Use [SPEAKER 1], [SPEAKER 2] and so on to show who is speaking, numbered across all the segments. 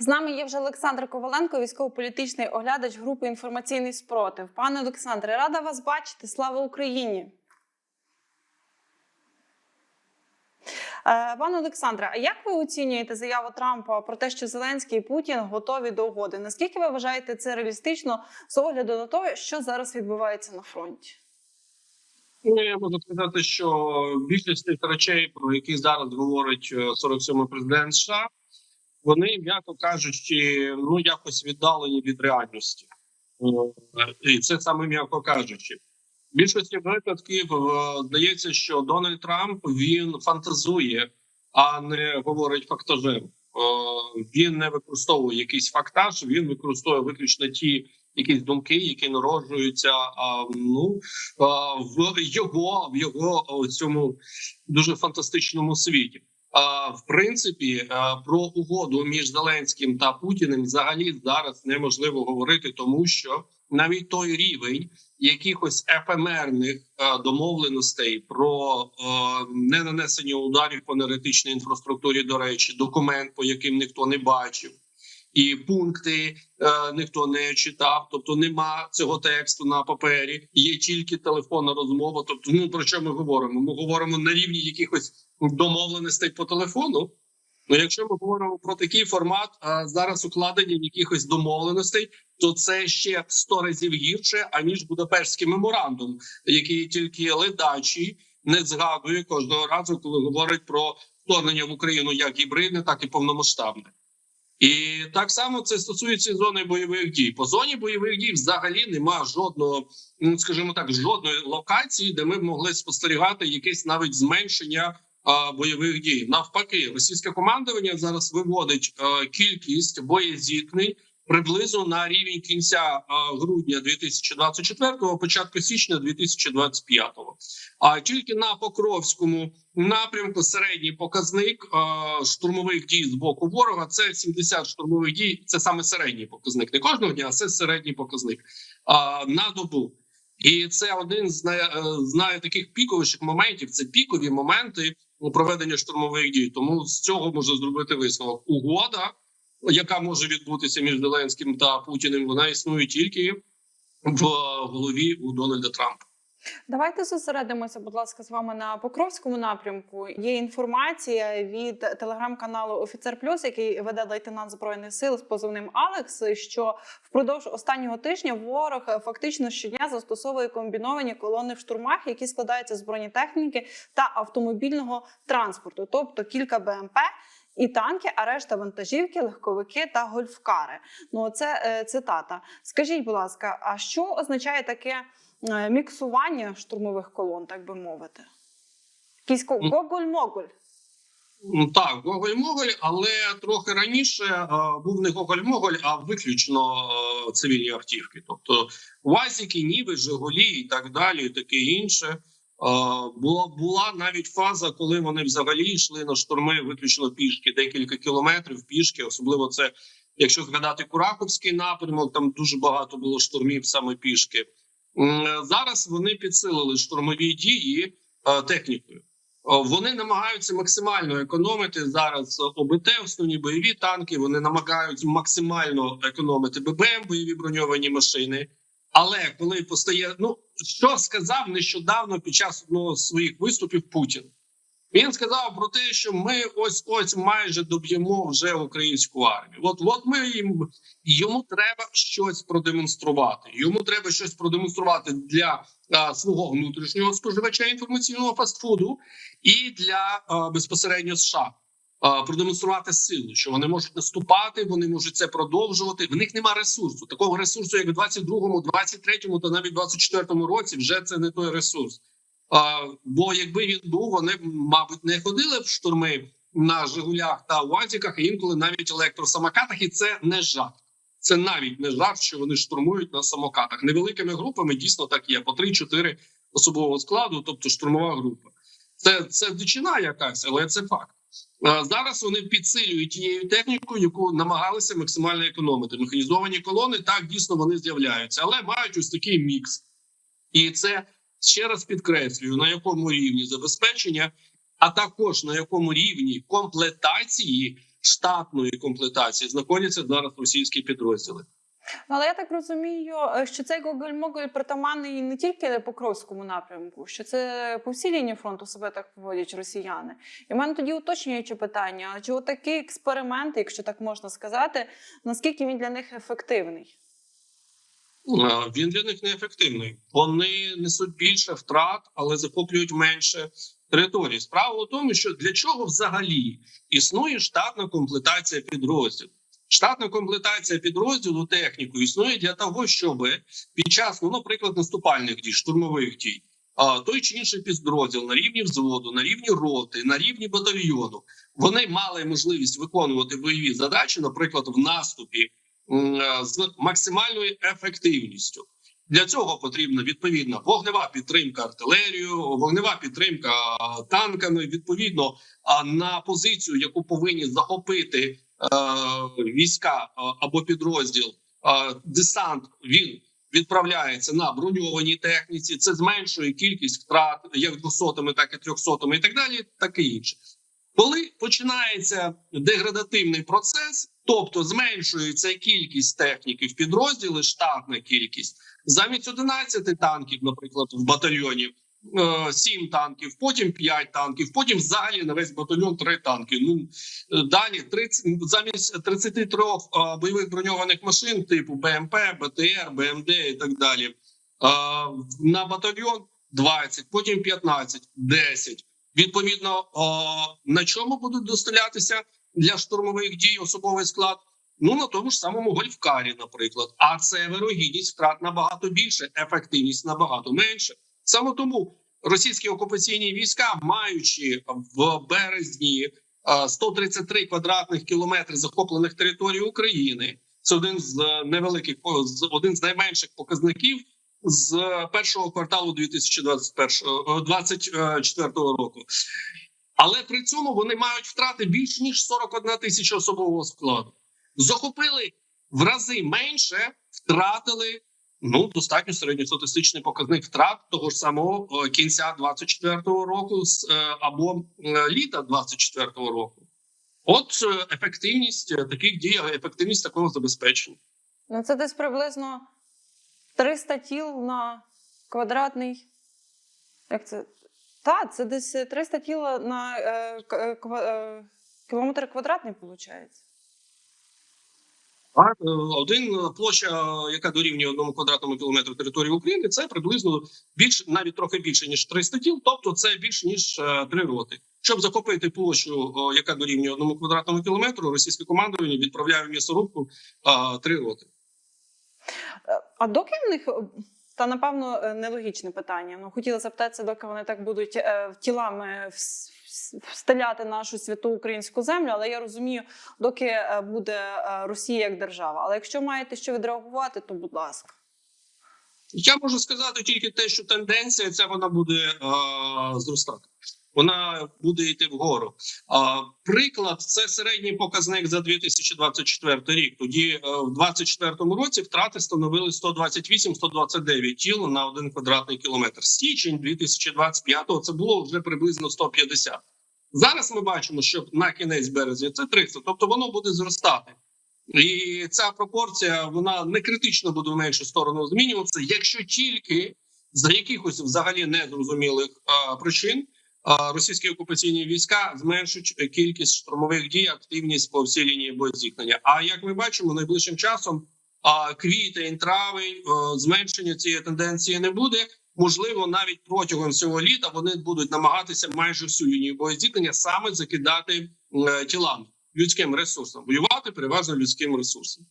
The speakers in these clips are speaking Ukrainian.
[SPEAKER 1] З нами є вже Олександр Коваленко, військово-політичний оглядач групи інформаційний спротив. Пане Олександре, рада вас бачити. Слава Україні. Е, Пане Олександре, а як ви оцінюєте заяву Трампа про те, що Зеленський і Путін готові до угоди? Наскільки ви вважаєте це реалістично з огляду на те, що зараз відбувається на фронті?
[SPEAKER 2] Ну, я можу сказати, що більшість тих речей, про які зараз говорить е, 47-й президент США, вони, м'яко кажучи, ну якось віддалені від реальності, і це саме м'яко кажучи. В більшості випадків е, здається, що Дональд Трамп він фантазує, а не говорить фактажем. Він не використовує якийсь фактаж, він використовує виключно ті якісь думки, які народжуються. Ну в його в його цьому дуже фантастичному світі. В принципі, про угоду між Зеленським та Путіним взагалі зараз неможливо говорити, тому що навіть той рівень якихось ефемерних домовленостей про а, не нанесення ударів по енергетичній інфраструктурі, до речі, документ, по яким ніхто не бачив. І пункти е, ніхто не читав, тобто нема цього тексту на папері. Є тільки телефонна розмова. Тобто, ну про що ми говоримо? Ми говоримо на рівні якихось домовленостей по телефону. Ну, якщо ми говоримо про такий формат а зараз укладення якихось домовленостей, то це ще 100 разів гірше аніж Будапештський меморандум, який тільки ледачі не згадує кожного разу, коли говорить про вторгнення в Україну як гібридне, так і повномасштабне. І так само це стосується зони бойових дій. По зоні бойових дій взагалі нема жодного, ну скажімо так, жодної локації, де ми б могли спостерігати якесь навіть зменшення а, бойових дій. Навпаки, російське командування зараз виводить а, кількість боєзіткнень приблизно на рівень кінця а, грудня 2024, початку січня 2025. А тільки на Покровському напрямку середній показник е, штурмових дій з боку ворога це 70 штурмових дій. Це саме середній показник. Не кожного дня, а це середній показник е, на добу. І це один з най, е, з най таких піковіших моментів. Це пікові моменти у проведення штурмових дій. Тому з цього можна зробити висновок. Угода, яка може відбутися між Зеленським та Путіним, вона існує тільки в голові у Дональда Трампа.
[SPEAKER 1] Давайте зосередимося, будь ласка, з вами на Покровському напрямку. Є інформація від телеграм-каналу Офіцер Плюс, який веде лейтенант збройних сил з позивним Алекс. Що впродовж останнього тижня ворог фактично щодня застосовує комбіновані колони в штурмах, які складаються з бронетехніки та автомобільного транспорту, тобто кілька БМП. І танки, а решта вантажівки, легковики та гольфкари. Ну це е, цитата. Скажіть, будь ласка, а що означає таке е, міксування штурмових колон, так би мовити? Якийсь гоголь-моголь.
[SPEAKER 2] Ну, Так, Гоголь-Моголь, але трохи раніше е, був не Гоголь-Моголь, а виключно е, цивільні автівки. Тобто Вазіки, Ніви, Жигулі і так далі, і таке інше. Е, була була навіть фаза, коли вони взагалі йшли на штурми виключно пішки, декілька кілометрів пішки. Особливо це, якщо згадати Кураховський напрямок, там дуже багато було штурмів саме пішки. Зараз вони підсилили штурмові дії е, технікою. Вони намагаються максимально економити зараз ОБТ, основні бойові танки. Вони намагаються максимально економити ББМ, бойові броньовані машини. Але коли постає, ну що сказав нещодавно під час одного з своїх виступів Путін? Він сказав про те, що ми ось ось майже доб'ємо вже українську армію. От от ми їм йому треба щось продемонструвати. Йому треба щось продемонструвати для а, свого внутрішнього споживача інформаційного фастфуду і для а, безпосередньо США. Продемонструвати силу, що вони можуть наступати, вони можуть це продовжувати. В них немає ресурсу. Такого ресурсу, як в 22-му, 23-му та навіть 24-му році, вже це не той ресурс. Бо якби він був, вони мабуть не ходили в штурми на Жигулях та Уазіках, а інколи навіть електросамокатах, і це не жарт. Це навіть не жарт, що вони штурмують на самокатах. Невеликими групами дійсно так є по 3-4 особового складу, тобто штурмова група. Це це дичина якась, але це факт. А, Зараз вони підсилюють тією технікою, яку намагалися максимально економити. Механізовані колони так дійсно вони з'являються, але мають ось такий мікс, і це ще раз підкреслюю, на якому рівні забезпечення, а також на якому рівні комплектації штатної комплектації знаходяться зараз російські підрозділи.
[SPEAKER 1] Але я так розумію, е, що цей гоголь-моголь притаманний не тільки Покровському напрямку, що це по всій лінії фронту себе так поводять росіяни. І в мене тоді уточнююче питання: чи отакий експеримент, якщо так можна сказати, наскільки він для них ефективний?
[SPEAKER 2] Е, Він для них неефективний. Вони несуть більше втрат, але захоплюють менше території. Справа у тому, що для чого взагалі існує штатна комплектація підрозділу. Штатна комплектація підрозділу техніку існує для того, щоб під час, ну, наприклад, наступальних дій, штурмових дій, той чи інший підрозділ на рівні взводу, на рівні роти, на рівні батальйону, вони мали можливість виконувати бойові задачі, наприклад, в наступі е, з максимальною ефективністю. Для цього потрібна відповідна вогнева підтримка артилерією, вогнева підтримка танками. Відповідно, на позицію, яку повинні захопити війська або підрозділ, десант він відправляється на броньованій техніці. Це зменшує кількість втрат як двохсотими, так і трьохсотими, і так далі, так і інше. Коли починається деградативний процес, тобто зменшується кількість техніки в підрозділі, штатна кількість, замість 11 танків, наприклад, в батальйоні. 7 танків, потім 5 танків, потім взагалі на весь батальйон 3 танки. Ну е, далі 30, замість 33 е, бойових броньованих машин, типу БМП, БТР, БМД і так далі. е, На батальйон 20, потім 15, 10. Відповідно, е, на чому будуть доставлятися для штурмових дій особовий склад? Ну на тому ж самому гольфкарі, наприклад. А це вирогідність втрат набагато більше, ефективність набагато менше. Саме тому російські окупаційні війська, маючи в березні е, 133 квадратних кілометри захоплених територій України, це один з е, невеликих один з найменших показників з першого кварталу 2024 року. Але при цьому вони мають втрати більш ніж 41 тисяча особового складу. Захопили в рази менше, втратили ну достатньо середньостатистичний показник втрат того ж самого е, кінця 24-го року е, або е, літа 24-го року. От ефективність таких дій, ефективність такого забезпечення.
[SPEAKER 1] Ну це десь приблизно 300 тіл на квадратний. Як це? Та, це десь 300 тіл на е, е, кілометр квадратний, виходить.
[SPEAKER 2] Е, один е, площа, яка дорівнює одному квадратному кілометру території України, це приблизно більш навіть трохи більше ніж 300 тіл, тобто це більш ніж е, три роти. Щоб захопити площу, яка дорівнює одному квадратному кілометру, російське командування відправляє в м'ясорубку е, три роти.
[SPEAKER 1] Е, А доки в них. е, Та напевно е, нелогічне питання. Ну хотіла запитатися, доки вони так будуть е, тілами встеляти нашу святу українську землю. Але я розумію, доки е, буде е, Росія як держава. Але якщо маєте що відреагувати, то будь ласка.
[SPEAKER 2] Я можу сказати тільки те, що тенденція ця вона буде е, зростати. Вона буде йти вгору. А, приклад це середній показник за 2024 рік. Тоді е, в 2024 році втрати становили 128-129 тіл на один квадратний кілометр. Січень 2025-го це було вже приблизно 150. Зараз ми бачимо, що на кінець березня це 300, тобто воно буде зростати. І ця пропорція вона не критично буде в меншу сторону змінюватися, якщо тільки за якихось взагалі незрозумілих а, причин а, російські окупаційні війська зменшують кількість штурмових дій, активність по всій лінії боєзіткнення. А як ми бачимо, найближчим часом а, квітень, травень, а, зменшення цієї тенденції не буде. Можливо, навіть протягом цього літа вони будуть намагатися майже всю лінію боєзіткнення саме закидати е, тілами людським ресурсом, воювати переважно людським ресурсом.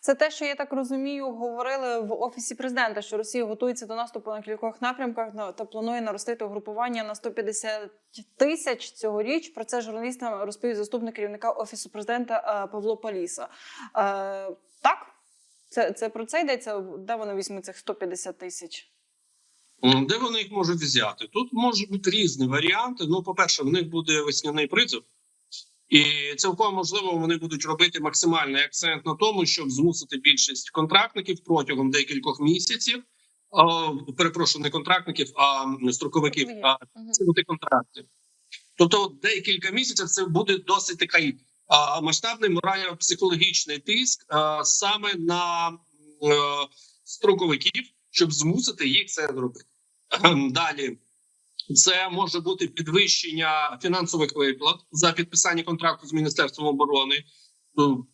[SPEAKER 1] Це те, що я так розумію, говорили в офісі президента, що Росія готується до наступу на кількох напрямках та планує наростити угрупування на 150 тисяч цьогоріч. Про це журналістам розповів заступник керівника офісу президента е, Павло Паліса. Е, так, це, це про це йдеться. Де вони візьмуть цих 150 тисяч?
[SPEAKER 2] Де вони їх можуть взяти? Тут можуть бути різні варіанти. Ну, по-перше, в них буде весняний призов, і цілком можливо вони будуть робити максимальний акцент на тому, щоб змусити більшість контрактників протягом декількох місяців. А, перепрошую, не контрактників, а строковиків. А бути контракти. Тобто, декілька місяців це буде досить такий а, масштабний морально-психологічний тиск а, саме на е, строковиків, щоб змусити їх це зробити. Далі це може бути підвищення фінансових виплат за підписання контракту з міністерством оборони. Ну,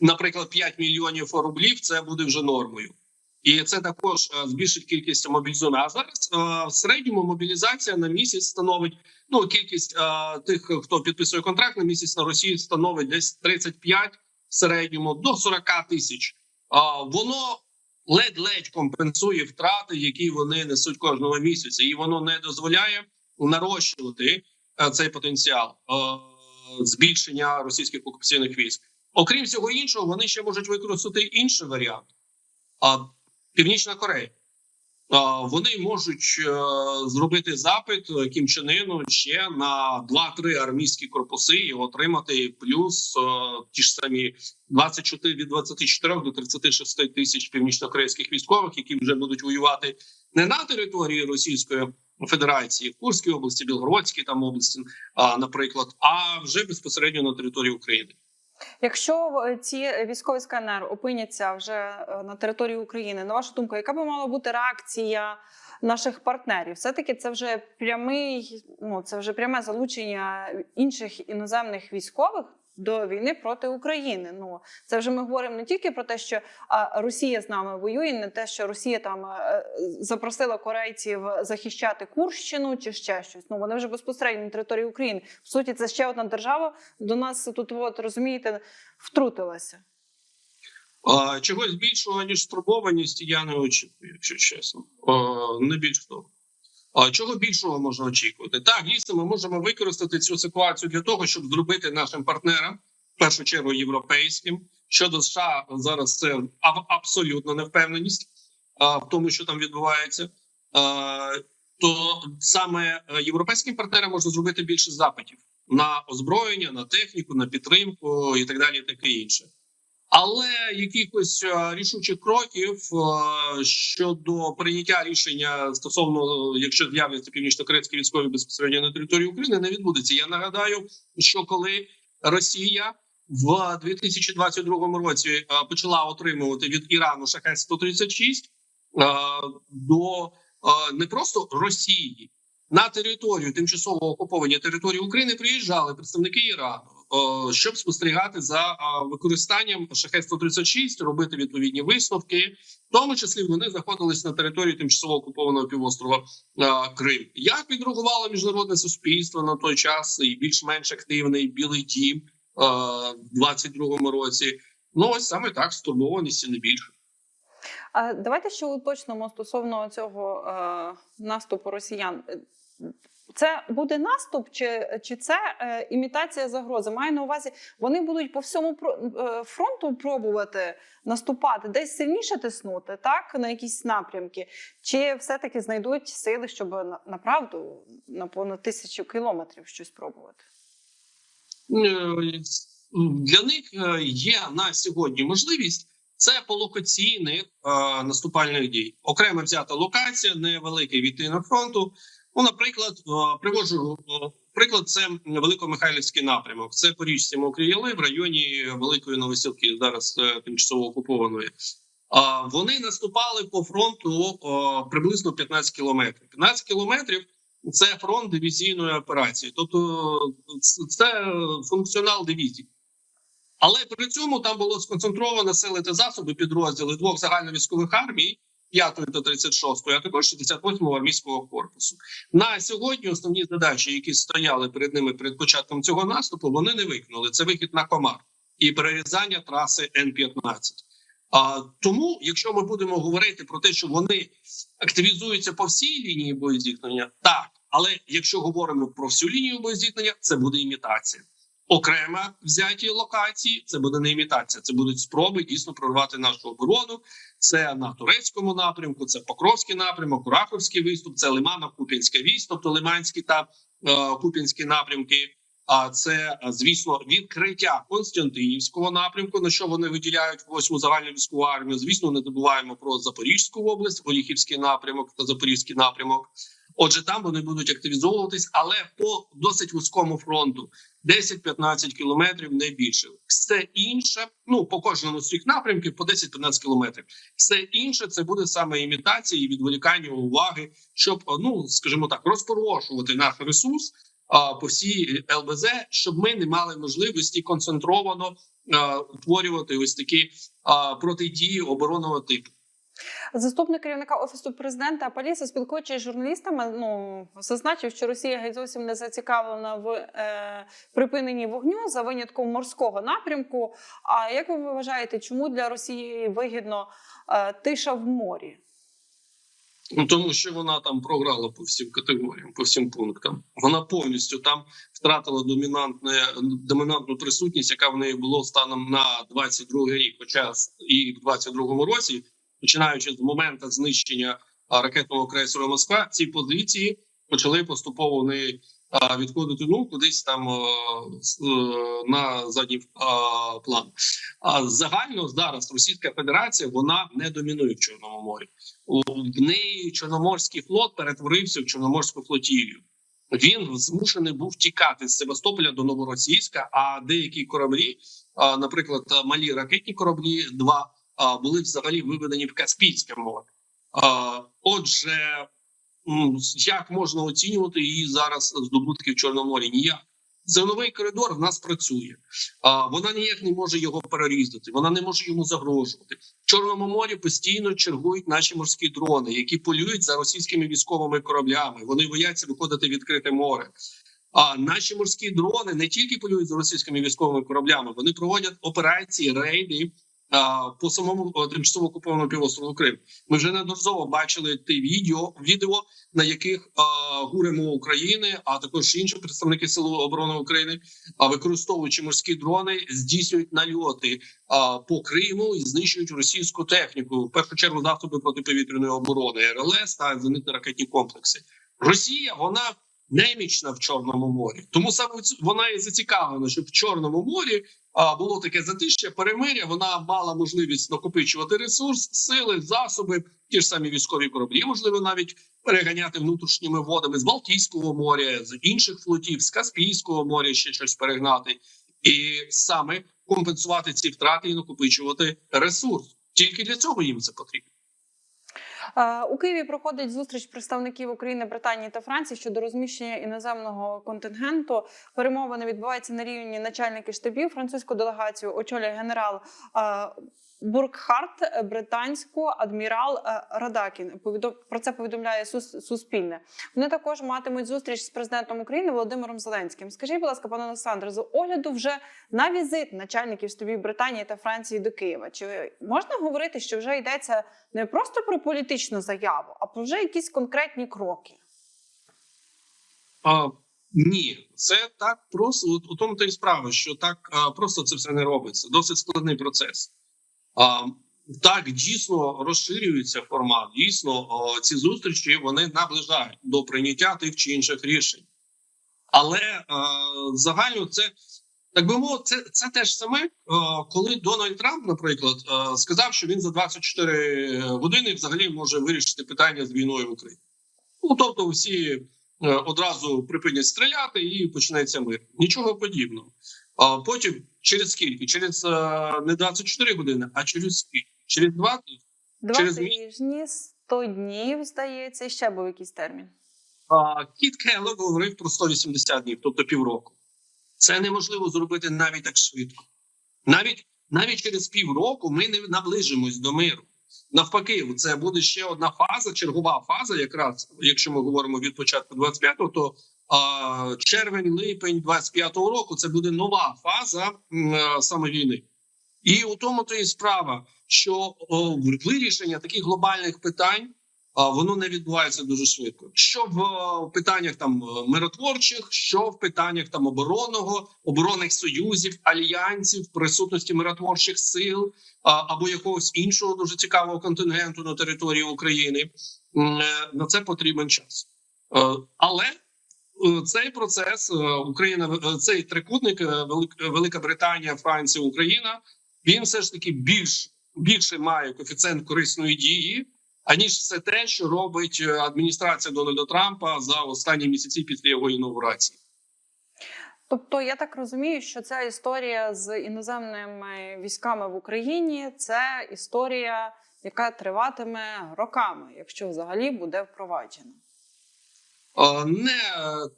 [SPEAKER 2] Наприклад, 5 мільйонів рублів це буде вже нормою, і це також е, збільшить кількість мобілізованих. А зараз е, в середньому мобілізація на місяць становить ну кількість е, тих, хто підписує контракт на місяць на Росії, становить десь 35 в середньому до 40 тисяч. Воно ледь-ледь компенсує втрати, які вони несуть кожного місяця, і воно не дозволяє нарощувати е, цей потенціал е, збільшення російських окупаційних військ. Окрім всього іншого, вони ще можуть використати інший варіант. А Північна Корея. Вони можуть е, зробити запит е, Кім Чен ще на 2-3 армійські корпуси і отримати плюс е, ті ж самі 24 від 24 до 36 тисяч північнокорейських військових, які вже будуть воювати не на території Російської Федерації, в Курській області, Білгородській там області, а, наприклад, а вже безпосередньо на території України.
[SPEAKER 1] Якщо е, ці військові сканер опиняться вже е, на території України, на вашу думку, яка би мала бути реакція наших партнерів? Все таки це вже прямий, ну це вже пряме залучення інших іноземних військових. До війни проти України. Ну це вже ми говоримо не тільки про те, що а, Росія з нами воює, не те, що Росія там е, запросила корейців захищати Курщину чи ще щось. Ну вони вже безпосередньо на території України. В суті, це ще одна держава до нас тут, от розумієте, втрутилася.
[SPEAKER 2] Чогось більшого ніж стурбованість я не очікую, якщо чесно. Не більш того. Чого більшого можна очікувати? Так, дійсно, ми можемо використати цю ситуацію для того, щоб зробити нашим партнерам, в першу чергу європейським, щодо США зараз це аб- абсолютно невпевненість в тому, що там відбувається. То саме е, європейським партнерам можна зробити більше запитів на озброєння, на техніку, на підтримку і так далі, і таке інше. Але якихось е, рішучих кроків е, щодо прийняття рішення стосовно, якщо з'являться північно-корейські військові безпосередньо на території України, не відбудеться. Я нагадаю, що коли Росія в 2022 році е, почала отримувати від Ірану шахет 136 е, до не просто Росії на територію тимчасово окуповані території України приїжджали представники Ірану, щоб спостерігати за використанням шахет 136 робити відповідні висновки. В тому числі вони знаходились на території тимчасово окупованого півострова Крим. Як відреагувало міжнародне суспільство на той час і більш-менш активний білий дім в 22-му році? Ну ось саме так стурбованість і не більше.
[SPEAKER 1] Давайте ще уточнимо стосовно цього е, наступу росіян. Це буде наступ, чи, чи це е, імітація загрози? Маю на увазі, вони будуть по всьому про- е, фронту пробувати наступати, десь сильніше тиснути, так на якісь напрямки, чи все-таки знайдуть сили, щоб на, направду на понад тисячу кілометрів щось пробувати?
[SPEAKER 2] Е, для них е, є на сьогодні можливість це по локаційних е, наступальних дій. Окремо взята локація, невеликий відтинок фронту. Ну, наприклад, е, приводжу е, приклад, це Великомихайлівський напрямок. Це по річці Мокрі Яли в районі Великої Новосілки, зараз е, тимчасово окупованої. А вони наступали по фронту е, приблизно 15 кілометрів. 15 кілометрів це фронт дивізійної операції, тобто це функціонал дивізії. Але при цьому там було сконцентровано сили та засоби підрозділи двох загальновійськових армій, 5 та 36, а також 68-го армійського корпусу. На сьогодні основні задачі, які стояли перед ними перед початком цього наступу, вони не виконали. Це вихід на комар і перерізання траси Н-15. А тому, якщо ми будемо говорити про те, що вони активізуються по всій лінії боєзіткнення, так. Але якщо говоримо про всю лінію боєзіткнення, це буде імітація. Окремо взяті локації, це буде не імітація, це будуть спроби дійсно прорвати нашу оборону. Це на турецькому напрямку, це Покровський напрямок, Кураховський виступ, це Лимано-Купінська вісь, тобто Лиманські та е, Купінські напрямки. А це е, звісно відкриття Константинівського напрямку, на що вони виділяють восьму загальну військову армію. Звісно, не забуваємо про Запорізьку область, Оліхівський напрямок та Запорізький напрямок. Отже, там вони будуть активізовуватись, але по досить вузькому фронту 10-15 кілометрів не більше. Все інше, ну по кожному з цих напрямків по 10-15 кілометрів. Все інше це буде саме імітація і відволікання уваги, щоб ну скажімо так, розпорошувати наш ресурс а, по всій ЛБЗ, щоб ми не мали можливості концентровано а, утворювати ось такі а, протидії оборонного типу.
[SPEAKER 1] Заступник керівника офісу президента Паліса, спілкуючись з журналістами, ну зазначив, що Росія геть зовсім не зацікавлена в е, припиненні вогню за винятком морського напрямку. А як ви вважаєте, чому для Росії вигідно е, тиша в морі?
[SPEAKER 2] Ну, тому що вона там програла по всім категоріям, по всім пунктам. Вона повністю там втратила домінантне домінантну присутність, яка в неї було станом на 22 рік. Хоча і в 22 році, починаючи з моменту знищення ракетного крейсера Москва, ці позиції почали поступово вони відходити ну кудись там е, на задній план. А загально зараз Російська Федерація вона не домінує в Чорному морі. В неї Чорноморський флот перетворився в Чорноморську флотілію. Він змушений був тікати з Севастополя до Новоросійська. А деякі кораблі, наприклад, малі ракетні кораблі, два були взагалі виведені в Каспійське море. Отже, як можна оцінювати її зараз здобутки в Чорному морі? Ніяк. Зерновий коридор в нас працює. А, Вона ніяк не може його перерізати, вона не може йому загрожувати. В Чорному морі постійно чергують наші морські дрони, які полюють за російськими військовими кораблями. Вони бояться виходити в відкрите море. А наші морські дрони не тільки полюють за російськими військовими кораблями, вони проводять операції, рейди по самому тимчасово окупованому півострову Крим. Ми вже неодноразово бачили ті відео, відео на яких гуримо України, а також інші представники Сил оборони України, використовуючи морські дрони, здійснюють нальоти по Криму і знищують російську техніку. В першу чергу засоби протиповітряної оборони, РЛС та зенитно-ракетні комплекси. Росія вона немічна в Чорному морі, тому саме вона і зацікавлена, щоб в Чорному морі було таке затишчя, перемиря. Вона мала можливість накопичувати ресурс, сили, засоби, ті ж самі військові кораблі, можливо, навіть переганяти внутрішніми водами з Балтійського моря, з інших флотів, з Каспійського моря ще щось перегнати, і саме компенсувати ці втрати і накопичувати ресурс. Тільки для цього їм це потрібно.
[SPEAKER 1] У Києві проходить зустріч представників України, Британії та Франції щодо розміщення іноземного контингенту. Перемовини відбуваються на рівні начальників штабів. Французьку делегацію очолює генерал Буркхарт, е, британську адмірал е, Радакін. Про це повідомляє Сус- Суспільне. Вони також матимуть зустріч з президентом України Володимиром Зеленським. Скажіть, будь ласка, пане Олександре, з огляду вже на візит начальників штабів Британії та Франції до Києва. Чи можна говорити, що вже йдеться не просто про політичну заяву, а про вже якісь конкретні кроки?
[SPEAKER 2] А, ні, це так просто у тому та й справа, що так а, просто це все не робиться. Досить складний процес. Так дійсно розширюється формат. Дійсно, ці зустрічі вони наближають до прийняття тих чи інших рішень. Але загально це так би мовити, це, це те саме, коли Дональд Трамп, наприклад, сказав, що він за 24 години взагалі може вирішити питання з війною в Україні. Ну тобто, всі е, одразу припинять стріляти і почнеться мир. Нічого подібного. А потім через скільки? Через е, не 24 години, а через скільки? Через два тижні.
[SPEAKER 1] Два
[SPEAKER 2] Через
[SPEAKER 1] тижні, 100 днів, здається, і ще був якийсь термін.
[SPEAKER 2] А Кіт Келлог говорив про 180 днів, тобто півроку. Це неможливо зробити навіть так швидко. Навіть навіть через півроку ми не наближимось до миру. Навпаки, це буде ще одна фаза, чергова фаза, якраз якщо ми говоримо від початку 25-го, то а, червень, липень 25-го року це буде нова фаза е, саме війни. І у тому то і справа, що вирішення таких глобальних питань воно не відбувається дуже швидко. Що в е, питаннях там е, миротворчих, що в питаннях там оборонного, оборонних союзів, альянсів, присутності миротворчих сил або якогось іншого дуже цікавого контингенту на території України. На це потрібен час, але цей процес е, Україна, е, цей трикутник е, Велик- Велика Британія, Франція, Україна. Він все ж таки більш більше має коефіцієнт корисної дії аніж все те, що робить е, адміністрація Дональда Трампа за останні місяці після його інаугурації.
[SPEAKER 1] Тобто, я так розумію, що ця історія з іноземними військами в Україні це історія, яка триватиме роками, якщо взагалі буде впроваджена.
[SPEAKER 2] Е, Не,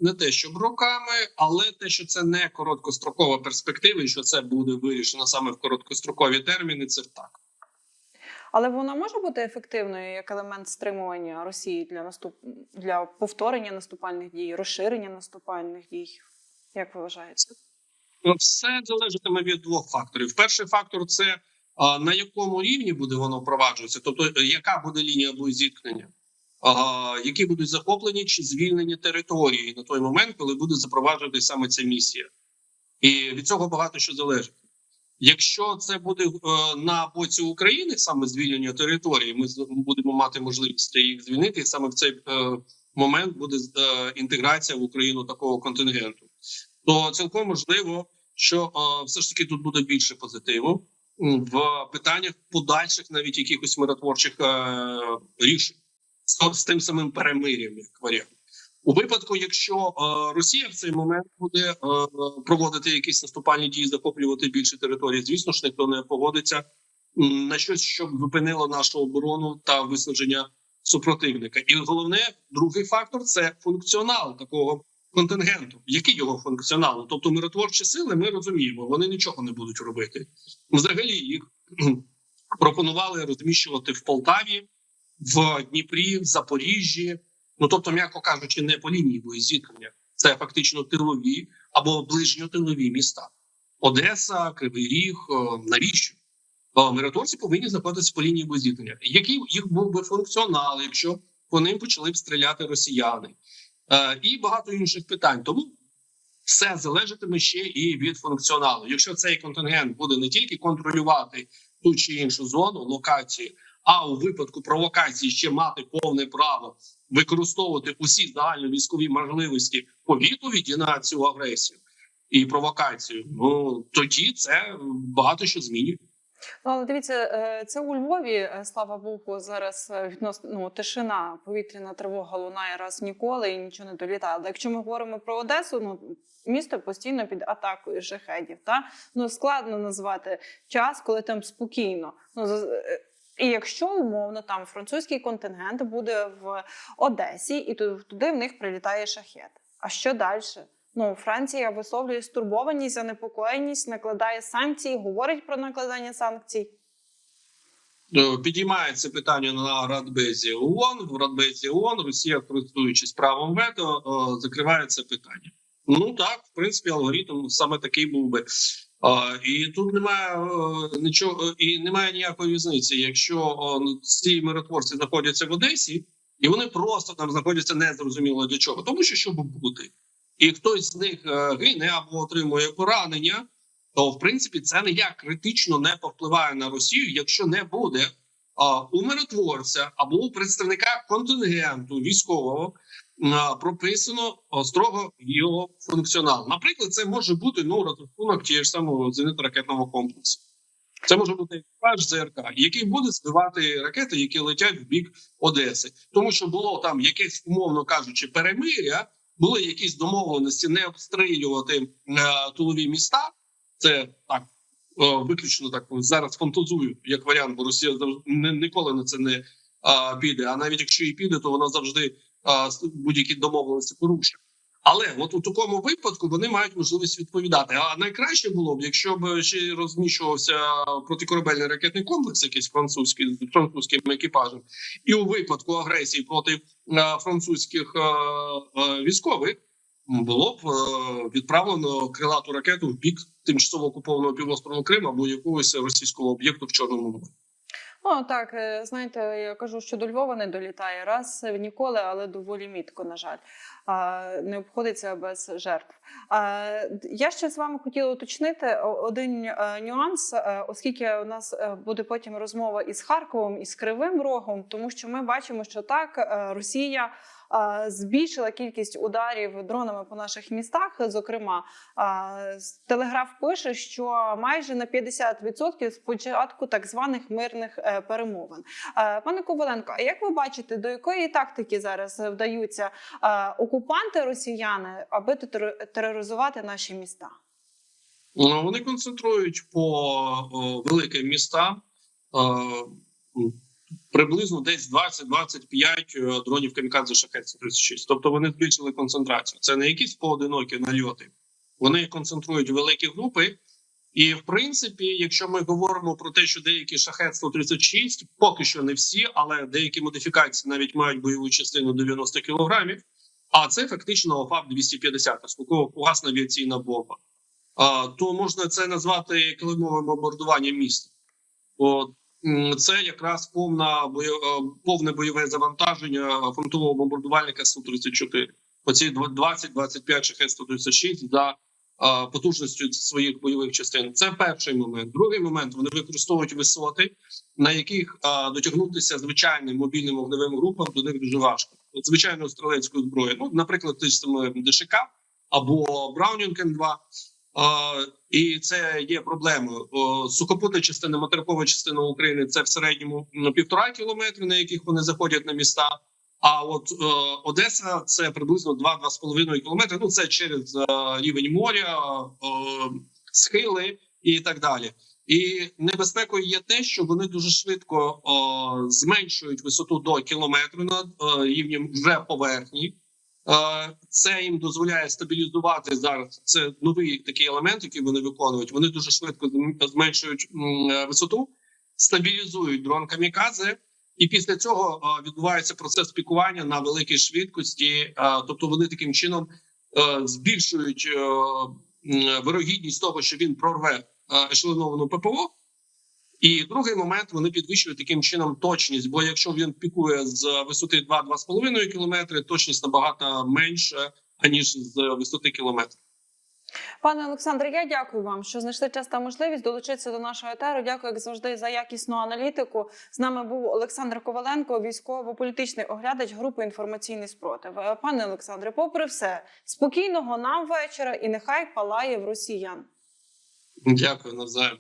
[SPEAKER 2] не те, щоб роками, але те, що це не короткострокова перспектива, і що це буде вирішено саме в короткострокові терміни, це так.
[SPEAKER 1] Але вона може бути ефективною як елемент стримування Росії для наступ для повторення наступальних дій, розширення наступальних дій. Як ви вважаєте?
[SPEAKER 2] Ну, Все залежатиме від двох факторів. Перший фактор це на якому рівні буде воно впроваджуватися, тобто е, яка буде лінія боєзіткнення, а, які будуть захоплені чи звільнені території на той момент, коли буде запроваджувати саме ця місія, і від цього багато що залежить. Якщо це буде е, на боці України, саме звільнення території, ми будемо мати можливість їх звільнити, і саме в цей е, момент буде е, інтеграція в Україну такого контингенту. То цілком можливо, що все ж таки тут буде більше позитиву в питаннях подальших, навіть якихось миротворчих рішень з, тим самим перемир'ям, як варіант. У випадку, якщо е, Росія в цей момент буде е, проводити якісь наступальні дії, захоплювати більше території, звісно ж, ніхто не погодиться на щось, щоб зупинило нашу оборону та виснаження супротивника. І головне, другий фактор це функціонал такого контингенту. Який його функціонал? Тобто миротворчі сили, ми розуміємо, вони нічого не будуть робити. Взагалі їх пропонували розміщувати в Полтаві, в Дніпрі, в Запоріжжі. Ну тобто, м'яко кажучи, не по лінії боєзіткнення. Це фактично тилові або ближньотилові міста. Одеса, Кривий Ріг. Навіщо? О, Миротворці повинні знаходитися по лінії боєзіткнення. Який їх був би функціонал, якщо по ним почали б стріляти росіяни? Е, і багато інших питань. Тому все залежатиме ще і від функціоналу. Якщо цей контингент буде не тільки контролювати ту чи іншу зону локації, а у випадку провокації ще мати повне право використовувати усі загальні військові можливості по відповіді на цю агресію і провокацію, ну тоді це багато що змінює.
[SPEAKER 1] Ну, але дивіться, е, це у Львові, е, слава Богу, зараз е, відносно ну, тишина, повітряна тривога лунає раз ніколи і нічого не долітає. Але якщо ми говоримо про Одесу, ну місто постійно під атакою шахедів. Та ну складно назвати час, коли там спокійно. Ну і якщо умовно там французький контингент буде в Одесі, і ту- туди в них прилітає шахет. А що далі? Ну, Франція висловлює стурбованість, занепокоєність, накладає санкції, говорить про накладання санкцій.
[SPEAKER 2] Е, Підіймається питання на Радбезі ООН. В Радбезі ООН Росія, користуючись правом вето, е, закриває це питання. Ну так, в принципі, алгоритм саме такий був би. І тут немає е, нічого, і немає ніякої різниці. Якщо ну, ці миротворці знаходяться в Одесі, і вони просто там знаходяться незрозуміло для чого, тому що щоб бути, і хтось з них е, гине або отримує поранення, то в принципі це ніяк критично не повпливає на Росію, якщо не буде у миротворця або у представника контингенту військового прописано а, строго його функціонал. Наприклад, це може бути ну розрахунок тієї ж самого зенітно-ракетного комплексу. Це може бути екіпаж ЗРК, який буде збивати ракети, які летять в бік Одеси, тому що було там якесь, умовно кажучи, перемиря, були якісь домовленості не обстрілювати е, тулові міста. Це так е, виключно так зараз фантазую як варіант, бо Росія завжди ніколи на це не а, піде. А навіть якщо і піде, то вона завжди будь-які домовленості порушує. Але от у такому випадку вони мають можливість відповідати. А найкраще було б, якщо б ще розміщувався протикорабельний ракетний комплекс, якийсь французький з французьким екіпажем, і у випадку агресії проти французьких військових було б е, відправлено крилату ракету в бік тимчасово окупованого півострову Крим або якогось російського об'єкту в Чорному морі.
[SPEAKER 1] Ну так, е, знаєте, я кажу, що до Львова не долітає раз в ніколи, але доволі мітко, на жаль. е, не обходиться без жертв. Е, Я ще з вами хотіла уточнити один е, нюанс, е, оскільки у нас е, буде потім розмова із Харковом і з Кривим Рогом, тому що ми бачимо, що так е, Росія. Збільшила кількість ударів дронами по наших містах. Зокрема, телеграф пише, що майже на 50% з початку так званих мирних е, перемовин. Е, Пане Коваленко, а як ви бачите, до якої тактики зараз вдаються е, окупанти росіяни, аби тер- тероризувати наші міста?
[SPEAKER 2] Ну, Вони концентрують по великим містам приблизно десь 20-25 дронів камікадзе шахет 36 Тобто вони збільшили концентрацію. Це не якісь поодинокі нальоти. Вони концентрують великі групи. І в принципі, якщо ми говоримо про те, що деякі шахет 136 поки що не всі, але деякі модифікації навіть мають бойову частину 90 кілограмів. А це фактично ОФАП 250 осколково-фугасна авіаційна бомба а, то можна це назвати килимовим бомбардуванням міста. От це якраз повна е, повне бойове завантаження фронтового бомбардувальника Су-34. Оці 20-25 шахет 136 за а, потужністю своїх бойових частин. Це перший момент. Другий момент вони використовують висоти, на яких дотягнутися звичайним мобільним вогневим групам до них дуже важко. Звичайно, стрілецькою зброєю. Ну, наприклад, ж саме ДШК або Браунінг М2. І це є проблемою. О, Сухопутна частина, материкова частина України це в середньому ну, півтора кілометри, на яких вони заходять на міста. А от е, Одеса це приблизно 2-2,5 кілометри. Ну це через е, рівень моря, е, схили і так далі. І небезпекою є те, що вони дуже швидко е, зменшують висоту до кілометру над е, рівнем вже поверхні. Це їм дозволяє стабілізувати зараз. Це новий такий елемент, який вони виконують. Вони дуже швидко зменшують е, висоту, стабілізують дрон камікадзе, і після цього відбувається процес пікування на великій швидкості. Тобто вони таким чином е, збільшують е, вирогідність того, що він прорве е, ешелоновану ППО. І другий момент вони підвищують таким чином точність. Бо якщо він пікує з висоти 2-2,5 кілометри, точність набагато менша аніж з висоти кілометра.
[SPEAKER 1] Пане Олександре, я дякую вам, що знайшли час та можливість долучитися до нашого етеру. Дякую, як завжди, за якісну аналітику. З нами був Олександр Коваленко, військово-політичний оглядач групи інформаційний спротив. Е, Пане Олександре, попри все, спокійного нам вечора і нехай палає в росіян.
[SPEAKER 2] Дякую навзаєм.